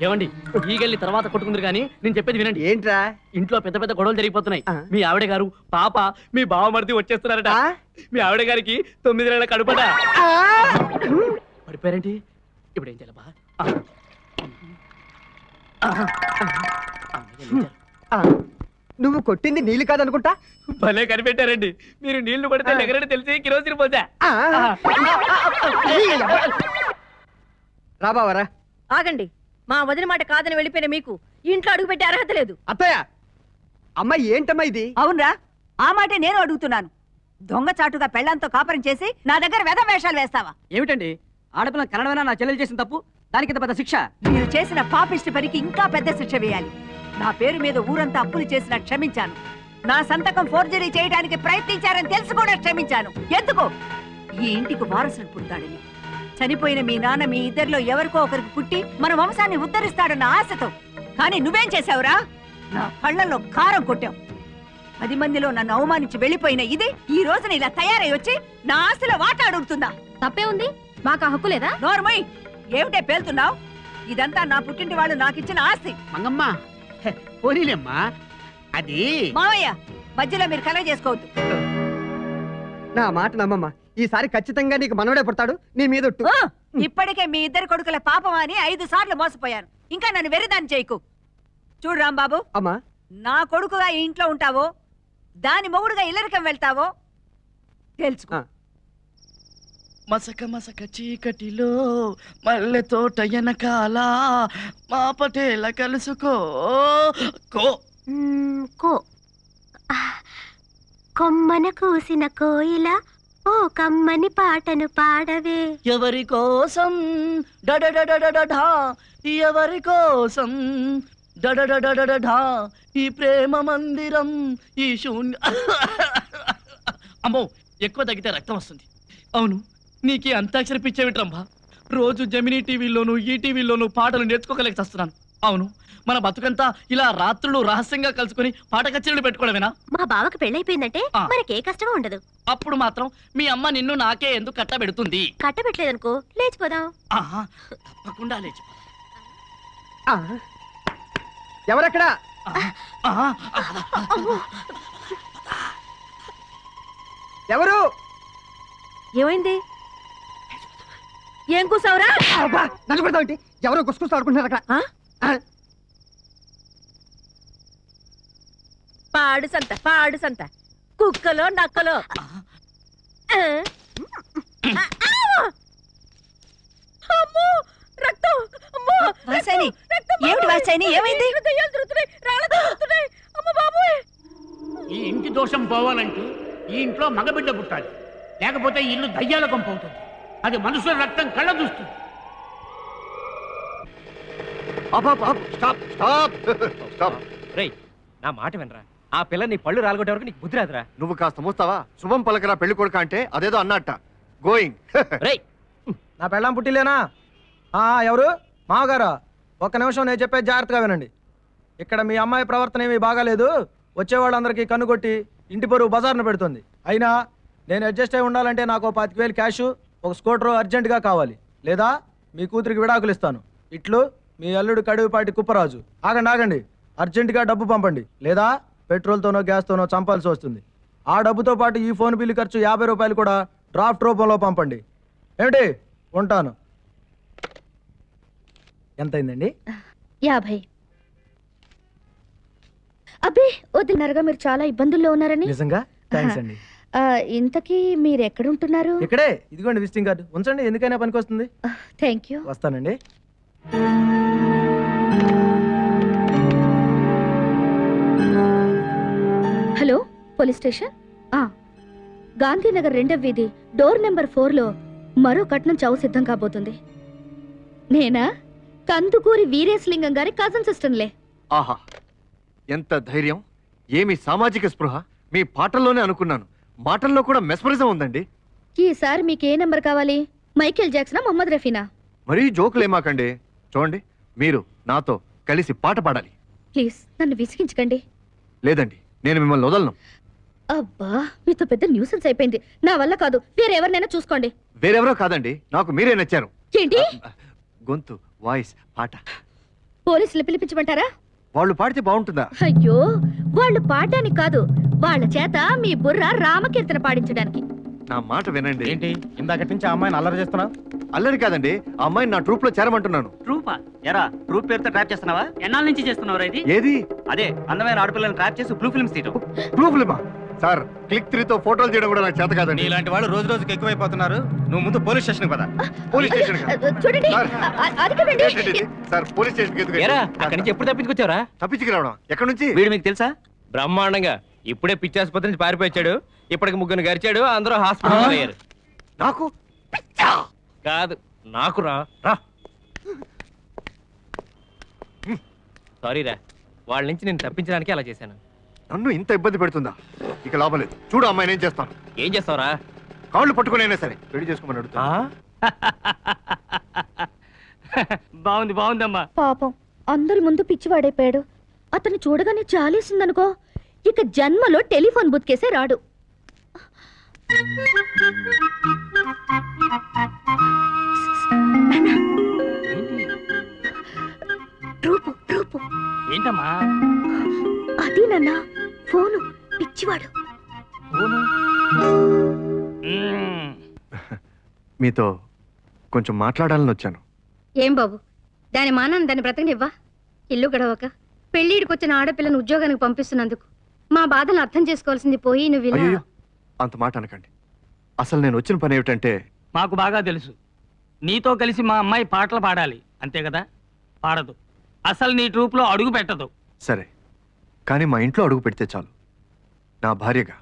ఏమండి ఈగల్ని తర్వాత కొట్టుకుందరు కానీ నేను చెప్పేది వినండి ఏంట్రా ఇంట్లో పెద్ద పెద్ద గొడవలు జరిగిపోతున్నాయి. మీ ఆవిడ గారు పాప మీ బావమరిది వచ్చేస్తున్నారట? మీ ఆవిడ గారికి తొమ్మిది నెలల కడుపట ఆ! పడిపోయారేంటి ఇప్పుడు ఏం చేయాలబ్బా. నువ్వు కొట్టింది నీళ్ళు కాదనుకుంటా భలే కనిపెట్టారండి మీరు నీళ్ళు పడితే. ఎగరని తెలిసి కిరోసిన్ పోసా ఆ. రా బావరా. ఆగండి. మా వదిన మాట కాదని వెళ్ళిపోయిన మీకు ఇంట్లో అడుగుపెట్టే అర్హత లేదు. అత్తయ్య అమ్మాయి ఏంటమ్మా ఇది? అవునరా ఆ మాటే నేను అడుగుతున్నాను. దొంగచాటుగా పెళ్ళంతో కాపురం చేసి నా దగ్గర వెధ వేషాలు వేస్తావా? ఏమిటండి? ఆడపిల్ల కనడమైనా నా చెల్లెలు చేసిన తప్పు? దానికి పెద్ద శిక్ష? మీరు చేసిన పాపిష్టి పనికి ఇంకా పెద్ద శిక్ష వేయాలి. నా పేరు మీద ఊరంతా అప్పులు చేసిన క్షమించాను. నా సంతకం ఫోర్జరీ చేయడానికి ప్రయత్నించారని తెలిసి కూడా క్షమించాను. ఎందుకు? ఈ ఇంటికి వారసుడు పుడతాడని. చనిపోయిన మీ నాన్న మీ ఇద్దరిలో ఎవరికో ఒకరికి పుట్టి మన వంశాన్ని ఉద్ధరిస్తాడన్న ఆశతో. కానీ నువ్వేం చేశావురా? నా కళ్ళల్లో కారం కొట్టావు. పది మందిలో నన్ను అవమానించి వెళ్ళిపోయిన ఇది ఈ రోజున ఇలా తయారై వచ్చి నా ఆశలో వాట అడుగుతుందా తప్పే ఉంది. మాకు ఆ హక్కు లేదా? నోర్మయ్ ఏమిటే పేలుతున్నావు? ఇదంతా నా పుట్టింటి వాళ్ళు నాకిచ్చిన ఆస్తి. మంగమ్మ పోనీలేమ్మా. అది మావయ్య మధ్యలో మీరు కలగ చేసుకోవద్దు. నా మాట నమ్మమ్మా. ఈసారి ఖచ్చితంగా నీకు మనవడే పుడతాడు నీ మీద ఇప్పటికే మీ ఇద్దరు కొడుకుల పాపం అని ఐదు సార్లు మోసపోయాను. ఇంకా నన్ను వెరిదాన్ని చేయకు. చూడు రాంబాబు అమ్మా. నా కొడుకుగా ఈ ఇంట్లో ఉంటావో దాని మొగుడుగా ఇల్లరికం వెళ్తావో తెలుసుకో. ఆ. మసక మసక చీకటిలో మల్లె తోట వెనకాల మా పటేల కలుసుకో. కో. కొమ్మన కూసిన కోయిల ఓ కమ్మని పాటను పాడవే ఎవరి కోసం డడడడడడఢా ఎవరి కోసం డడడడడఢా ఈ ప్రేమ మందిరం ఈ శూన్య అమ్మో ఎక్కువ తగ్గితే రక్తం వస్తుంది అవును నీకు అంతాక్షరి పిచ్చేవిట్రమ్మా రోజు జమినీ టీవీలోను ఈ టీవీలోను పాటలు నేర్చుకోగలేక వస్తున్నాను అవును. మన బతుకంతా ఇలా రాత్రులు రహస్యంగా కలుసుకొని పాట కచేరీలు పెట్టుకోవడమేనా? మా బావకు పెళ్ళైపోయిందంటే ఆ. మనకే కష్టం ఉండదు. అప్పుడు మాత్రం మీ అమ్మ నిన్ను నాకే ఎందుకు కట్టబెడుతుంది కట్టబెట్టలేదనుకో లేచిపోదాం. ఆహా తప్పకుండా లేచి ఆ. ఎవరక్కడా? ఆహా ఎవరు? ఏమైంది? ఏం కూసావురా? అబ్బా, నన్ను పెడతావు ఏంటి? ఎవరో గుసగుసలు ఆడుకుంటున్నారు అక్కడ పాడు సంత పాడు సంత. కుక్కలో నక్కలో. వాసాని, ఏమిటి! వాసాని, ఏమైంది? ఈ ఇంటి దోషం పోవాలంటే ఈ ఇంట్లో మగబిడ్డ పుట్టాలి. లేకపోతే ఇల్లు దయ్యాల కొంప అవుతుంది. అది మనుషుల రక్తం కళ్ళ చూస్తుంది. Stop stop. స్టాప్. రేయ్ నా మాట వినరా? ఆ పిల్ల నీ పళ్ళు రాలగొట్టే వరకు నీకు బుద్ధి రాదురా. నువ్వు కాస్త మూస్తావా? శుభం పలకరా పెళ్ళి కొడుక అంటే అదేదో అన్నట్ట. గోయింగ్ రేయ్. నా పెళ్ళాం పుట్టిలేనా ఆ, ఎవరు? మామగారా? ఒక్క నిమిషం నేను చెప్పేది జాగ్రత్తగా వినండి. ఇక్కడ మీ అమ్మాయి ప్రవర్తన ఏమీ బాగాలేదు. వచ్చేవాళ్ళందరికీ కన్నుకొట్టి ఇంటి పరువు బజార్ను పెడుతుంది. అయినా నేను అడ్జస్ట్ అయి ఉండాలంటే నాకు పాతిక వేలు క్యాష్ ఒక స్కూటర్ అర్జెంటుగా కావాలి. లేదా మీ కూతురికి విడాకులు ఇస్తాను. ఇట్లు మీ అల్లుడు కడివిపాటి కుప్పరాజు. ఆగండి ఆగండి. అర్జెంటుగా డబ్బు పంపండి. లేదా పెట్రోల్తోనో గ్యాస్తోనో చంపాల్సి వస్తుంది. ఆ డబ్బుతో పాటు ఈ ఫోన్ బిల్లు ఖర్చు యాభై రూపాయలు కూడా డ్రాఫ్ట్ రూపంలో పంపండి. ఏమిటి? ఉంటాను. ఎంతైందండి? యాభై. అబ్బే వదిలినారుగా మీరు చాలా ఇబ్బందుల్లో ఉన్నారని. నిజంగా? థ్యాంక్స్ అండి. ఇంతకీ మీరు ఎక్కడుంటున్నారు ఇక్కడే. ఇదిగోండి విజిటింగ్ కార్డు. ఉంచండి ఎందుకైనా పనికి వస్తుంది. థ్యాంక్ యూ వస్తానండి. Hello police station? గాంధీనగర్ రెండవ వీధి డోర్ నెంబర్ ఫోర్లో మరో కట్నం చావు సిద్ధం కాబోతుంది. నేనా? కందుకూరి వీరేశలింగం గారి కజన్ సిస్టర్లే ఆహా ఎంత ధైర్యం. ఏమి సామాజిక స్పృహ? మీ పాటల్లోనే అనుకున్నాను. మాటల్లో కూడా మెస్మరిజం ఉందండి. ఈసారి మీకు ఏ నెంబర్ కావాలి? మైకేల్ జాక్సనా మొహమ్మద్ రఫీనా? మరీ జోకులేమాకండి. చూడండి మీరు నాతో కలిసి పాట పాడాలి. ప్లీజ్ నన్ను విసిగించకండి. లేదండి నేను మిమ్మల్ని వదలను. అబ్బా మీతో పెద్ద న్యూసెన్స్ అయిపోయింది. నా వల్ల కాదు వేరెవరినైనా చూసుకోండి. వేరెవరో కాదండి నాకు మీరే నచ్చారు. ఏంటి? గొంతు వాయిస్ పాట. పోలీసులు పిలిపించమంటారా? వాళ్ళు పాడితే బాగుంటుందా? అయ్యో వాళ్ళు పాడడానికి కాదు వాళ్ళ చేత మీ బుర్ర రామకీర్తన పాడించడానికి. నా మాట వినండి. ఏంటి? ఇందాకటి నుంచి ఆ అమ్మాయిని అల్లరి చేస్తున్నా? అల్లరి కాదండి ఆ అమ్మాయిని నా ట్రూప్లో చేరమంటున్నాను. ట్రూపా? ఎరా ట్రూప్ పేరుతో ట్రాప్ చేస్తున్నావా? ఎన్నాళ్ళ నుంచి చేస్తున్నావు ఇది? ఏది? అదే అందమైన ఆడపిల్లని ట్రాప్ చేసి బ్లూ ఫిల్మ్స్ తీయటం. బ్లూ ఫిల్మా? సార్ క్లిక్ త్రీ తో ఫోటోలు తీయడం కూడా నాకు చేత కాదండి. ఇలాంటి వాళ్ళు రోజు రోజుకి ఎక్కువైపోతున్నారు. నువ్వు ముందు పోలీస్ స్టేషన్ పద. Police station sir. Police station అక్కడి నుంచి ఎప్పుడు తప్పించుకొచ్చావరా? తప్పించుకు రావడం ఎక్కడి నుంచి? వీడు మీకు తెలుసా? బ్రహ్మాండంగా. ఇప్పుడే పిచ్చి ఆసుపత్రి నుంచి పారిపోయాడు ఇప్పటికి ముగ్గురు గరిచాడు. అందరూ హాస్పిటల్ అయ్యారు నాకు? కాదు నాకు రా రా. సారీ రా. వాళ్ళ నుంచి నేను తప్పించడానికి అలా చేశాను. నన్ను ఇంత ఇబ్బంది పెడుతుందా? ఇక లాభం లేదు. చూడు అమ్మాయి నేను చేస్తాను. ఏం చేస్తావురా? కాళ్ళు పట్టుకునైనా సరే పెళ్ళి చేసుకోమని అడుగుతా బాగుంది బాగుందమ్మా. పాపం అందరి ముందు పిచ్చివాడైపోయాడు. అతను చూడగానే చాలేసిందనుకో. ఇక జన్మలో టెలిఫోన్ బుత్కేసే రాడు. రూపు రూపు. ఏంటమ్మా? అది నాన్న ఫోను పిచ్చివాడు. మీతో కొంచెం మాట్లాడాలని వచ్చాను. ఏం బాబు? దాని మానాన్ని దాన్ని బ్రతకనివ్వా? ఇల్లు గడవక పెళ్ళిడికి వచ్చిన ఆడపిల్లను ఉద్యోగానికి పంపిస్తున్నందుకు. మా బాధను అర్థం చేసుకోవాల్సింది పోయి నువ్వు ఇలా అంత మాట అనకండి. అసలు నేను వచ్చిన పని ఏమిటంటే మాకు బాగా తెలుసు. నీతో కలిసి మా అమ్మాయి పాటలు పాడాలి. అంతే కదా? పాడదు. అసలు నీ ట్రూప్లో అడుగు పెట్టదు. సరే. కానీ మా ఇంట్లో అడుగు పెడితే చాలు. నా భార్యగా.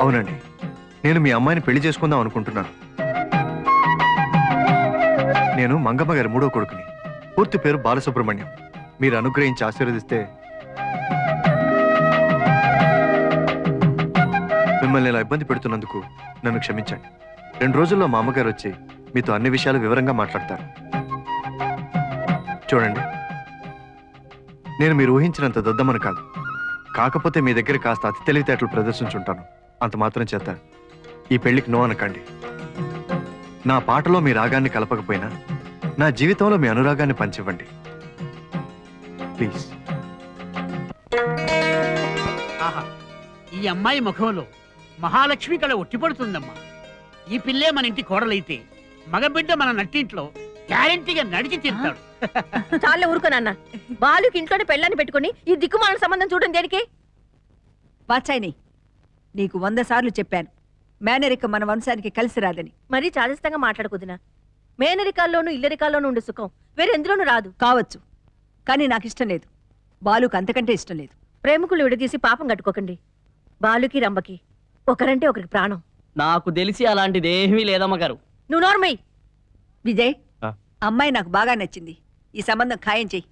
అవునండి. నేను మీ అమ్మాయిని పెళ్ళి చేసుకుందాం అనుకుంటున్నాను. నేను మంగమ్మ గారి మూడో కొడుకుని. పూర్తి పేరు బాలసుబ్రహ్మణ్యం. మీరు అనుగ్రహించి ఆశీర్వదిస్తే మిమ్మల్ని ఇలా ఇబ్బంది పెడుతున్నందుకు నన్ను క్షమించండి. రెండు రోజుల్లో మా అమ్మగారు వచ్చి మీతో అన్ని విషయాలు వివరంగా మాట్లాడతారు. చూడండి. నేను మీరు ఊహించినంత దద్దమని కాదు. కాకపోతే మీ దగ్గర కాస్త అతి తెలివితేటలు ప్రదర్శించుంటాను. అంత మాత్రం చేత ఈ పెళ్ళికి నో అనకండి. నా పాటలో మీ రాగాన్ని కలపకపోయినా నా జీవితంలో మీ అనురాగాన్ని పంచివ్వండి. ప్లీజ్. ఆహా ఈ అమ్మాయి ముఖంలో మహాలక్ష్మి కళ ఒట్టిపడుతుందమ్మా. ఈ పిల్లే మన ఇంటి కోడలైతే మగబిడ్డ మన నట్టింట్లో గ్యారెంటీగా నడిచి తీరుతాడు. చాలే ఊరుకో నాన్న. బాలుకి ఇంట్లోనే పెళ్ళాన్ని పెట్టుకుని ఈ దిక్కుమాల సంబంధం చూడడం దేనికి? వాచాయిని నీకు వంద సార్లు చెప్పాను. మేనరిక మన వంశానికి కలిసి రాదని. మరీ చాదస్తంగా మాట్లాడుకుదినా మేనరికాల్లోనూ ఇల్లరికాల్లోనూ ఉండే సుఖం. వేరెందులోనూ రాదు. కావచ్చు. కానీ నాకు ఇష్టం లేదు. బాలుకు అంతకంటే ఇష్టం లేదు. ప్రేమికులు విడదీసి పాపం కట్టుకోకండి. బాలుకి రంబకి ఒకరంటే ఒకరికి ప్రాణం. నాకు తెలిసి అలాంటిది ఏమీ లేదమ్మ గారు. నువ్వు నోర్మయ్యి విజయ్. అమ్మాయి నాకు బాగా నచ్చింది. ఈ సంబంధం ఖాయం చెయ్యి.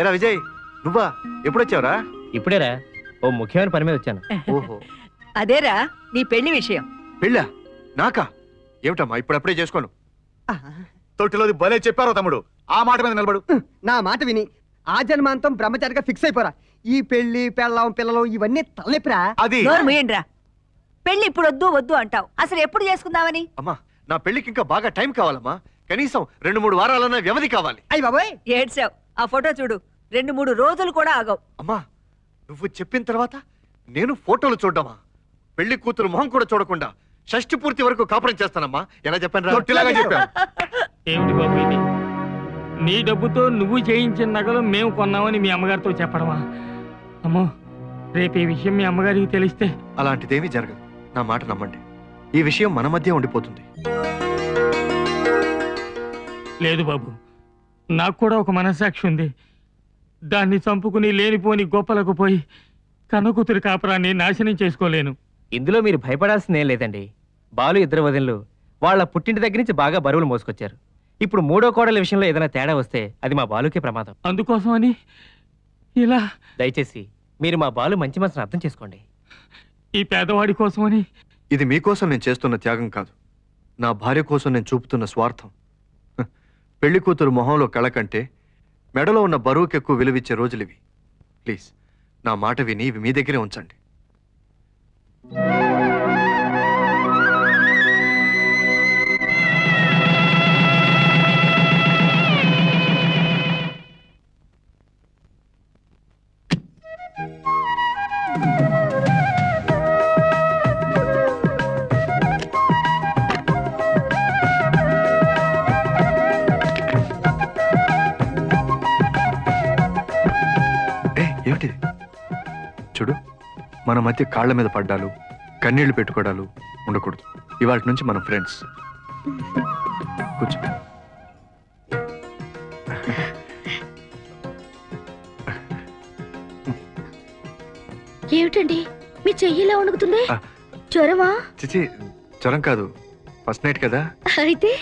ఏరా విజయ్ నువ్వా? ఎప్పుడొచ్చావురా? ఇప్పుడేరా. ఓ ముఖ్యమైన పని మీద వచ్చాను. ఓహో. అదేరా నీ పెళ్ళి విషయం. పెళ్ళా? నాకా? ఏమిటమ్మా ఇప్పుడప్పుడే చేసుకోను. తొట్టిలోది భలే చెప్పారో తమ్ముడు. ఆ మాట మీద నిలబడు. నా మాట విని ఆ జన్మాంతం బ్రహ్మచారిగా ఫిక్స్ అయిపోరా. ఈ పెళ్ళి పెళ్ళం పిల్లలు ఇవన్నీ తలనొప్పిరా అది. పెళ్ళి ఇప్పుడు వద్దు వద్దు అంటావు. అసలు ఎప్పుడు చేసుకుందామని? అమ్మా నా పెళ్ళికి ఇంకా బాగా టైం కావాలమ్మా. కనీసం రెండు మూడు వారాలన్న వ్యవధి కావాలి. అయ్యి బాబోయ్! ఏడ్చావు. ఆ ఫోటో చూడు. రెండు మూడు రోజులు కూడా ఆగవు. అమ్మా నువ్వు చెప్పిన తర్వాత నేను ఫోటోలు చూడ్డమా? పెళ్ళి కూతురు మొహం కూడా చూడకుండా షష్టి పూర్తి వరకు కాపురం చేస్తానమ్మా. ఎలా చెప్పాను. ఏమిటి బాబు ఇది? నీ డబ్బుతో నువ్వు చేయించిన నగలు మేము కొన్నామని మీ అమ్మగారితో చెప్పడమా? అమ్మో రేపు ఈ విషయం మీ అమ్మగారికి తెలిస్తే. అలాంటిదేమీ జరగదు. నా మాట నమ్మండి. ఈ విషయం మన మధ్య ఉండిపోతుంది. లేదు బాబు నాకు కూడా ఒక మనస్సాక్షి ఉంది. దాన్ని చంపుకుని లేనిపోని గొప్పలకు పోయి కన్నకూతురి కాపురాన్ని నాశనం చేసుకోలేను. ఇందులో మీరు భయపడాల్సిందేం లేదండి. బాలు ఇద్దరు వదినలు వాళ్ళ పుట్టింటి దగ్గర నుంచి బాగా బరువులు మోసుకొచ్చారు. ఇప్పుడు మూడో కోడల విషయంలో ఏదైనా తేడా వస్తే అది మా బాలుకే ప్రమాదం. అందుకోసమని ఇలా దయచేసి మీరు మా బాలు మంచి మనసును అర్థం చేసుకోండి. ఈ పేదవాడి కోసమని ఇది మీకోసం నేను చేస్తున్న త్యాగం కాదు. నా భార్య కోసం నేను చూపుతున్న స్వార్థం. పెళ్ళి కూతురు మొహంలో కళ కంటే మెడలో ఉన్న బరువుకెక్కువ విలువిచ్చే రోజులివి. ప్లీజ్ నా మాట విని ఇవి మీ దగ్గరే ఉంచండి. మన మధ్య కాళ్ళ మీద పడ్డాలు కన్నీళ్ళు పెట్టుకోవడాలు ఉండకూడదు. ఇవాళ నుంచి మనం ఫ్రెండ్స్ కూర్చో. ఏమిటండి? మీ చెయ్యిలా వణుకుతుంది? జ్వరమా? చిచి జ్వరం కాదు. ఫస్ట్ నైట్ కదా. అయితే?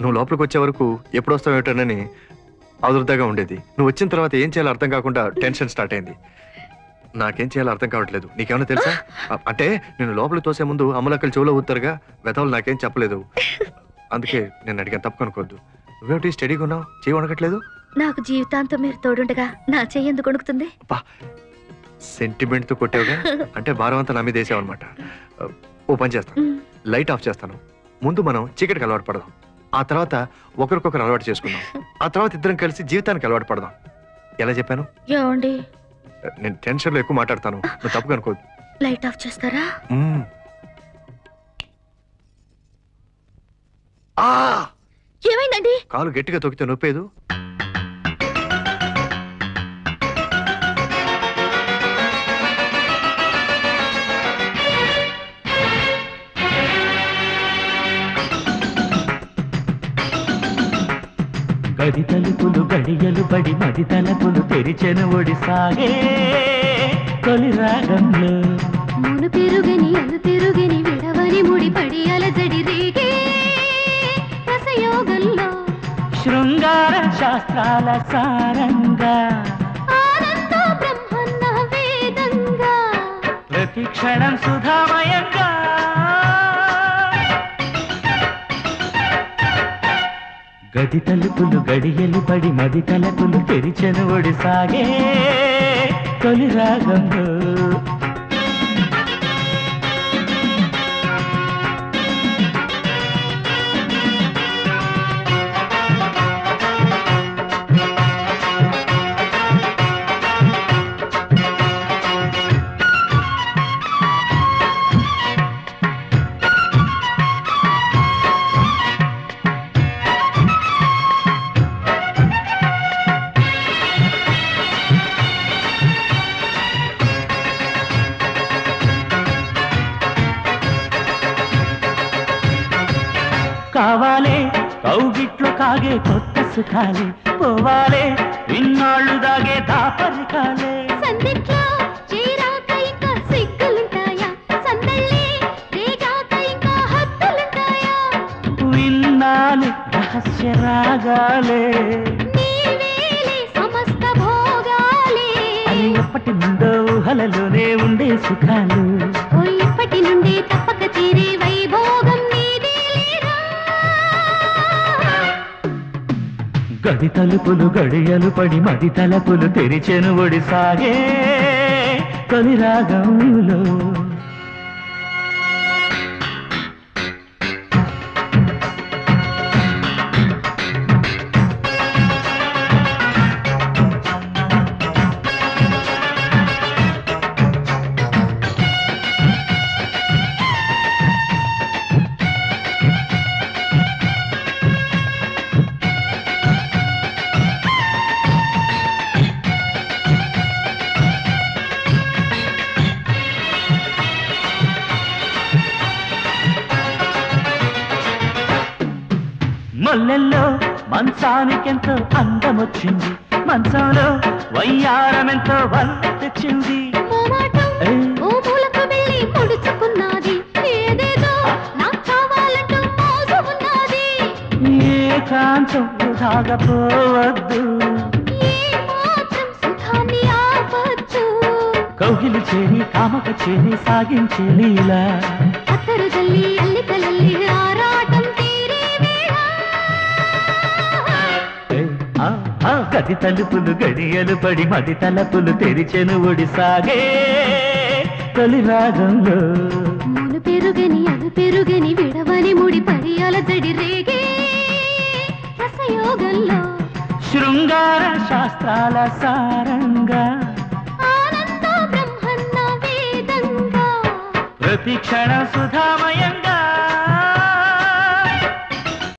నువ్వు లోపలికి వచ్చే వరకు ఎప్పుడు వస్తావు ఏమిటోనని ఆదుర్దాగా ఉండేది. నువ్వు వచ్చిన తర్వాత ఏం చేయాలో అర్థం కాకుండా టెన్షన్ స్టార్ట్ అయింది. నాకేం చేయాలో అర్థం కావట్లేదు. నీకేమైనా తెలుసా? అంటే నేను లోపలికి తోసే ముందు అమ్మలక్కలు చెవులో ఊతారుగా వెతవులు నాకేం చెప్పలేదు. అందుకే నేను అడిగాను తప్పు అనుకోవద్దు నువ్వేమిటి స్టడీగా ఉన్నావు? చేయి వణకట్లేదు? నాకు జీవితాంతం మీరు తోడుండగా నా చెయ్యి ఎందుకు వణుకుతుంది? సెంటిమెంట్తో కొట్టావుగా? అంటే భారం అంతా నా మీద వేసావు అనమాట ఓ పని చేస్తాను. లైట్ ఆఫ్ చేస్తాను. ముందు మనం చీకటికి అలవాటు పడదాం. ఆ తర్వాత ఒకరికొకరు అలవాటు చేసుకుందాం. ఆ తర్వాత ఇద్దరం కలిసి జీవితానికి అలవాటు పడదాం. ఎలా చెప్పాను? ఏమండి? నేను టెన్షన్లో ఎక్కువ మాట్లాడతాను. నువ్వు తప్పుగా అనుకోవద్దు. లైట్ ఆఫ్ చేస్తారా? ఏమైందండి? కాలు గట్టిగా తొక్కితే నొప్పేదు? గది తలుపులు గడియలు పడి మది తలుపులు తెరిచెను ఒడిసాగే. తొలి రాగంలో మును పెరుగని అను తిరుగని విడవని ముడిపడి అలజడి రేగే. రసయోగంలో శృంగార శాస్త్రాల సారంగా. ఆనంద బ్రహ్మన్న వేదంగా. ప్రతి క్షణం సుధామయంగా గది తలుపులు గడియలు పడి మది తలుపులు తెరిచెను ఒడిసాగే తొలి రాగంలో. కావాలే? కౌగిట్లు కాగే కొత్త సుఖాలే. పోవాలే? ఇన్నాళ్ళు దాగే దాపరికాలే. సందిట్లో చేరాక ఇంకా సిగ్గులుంటాయా? సందళ్ళే రేగాక ఇంకా హద్దులుంటాయా? విన్నాను రహస్య రాగాలే. నీవేలే సమస్త భోగాలే. అది ఎప్పటి నుండో ఊహలలోనే ఉండే సుఖాలు. గడి తలుపులు గడియలు పడి మది తలుపులు తెరిచెను ఒడిసాగే తొలి రాగంలో మంచానికెంతో అందమొచ్చింది. మంచంలో వయ్యారమెంతో వల్ల తెచ్చింది ఏ, ఆపచ్చు కౌగిలి చేరి కామక చేరి సాగించే లీలా. అత్తరుదల్లి గది తలుపులు గడియలు పడి మది తలపులు తెరిచెను ఒడిసాగే. తొలి రాగంలో మును పెరుగని అను పెరుగని విడవని ముడి పడియాల జడి రేగే. రసయోగంలో శృంగార శాస్త్రాల సారంగా. ఆనంద బ్రహ్మన్న వేదంగా. ప్రతి క్షణ సుధామయం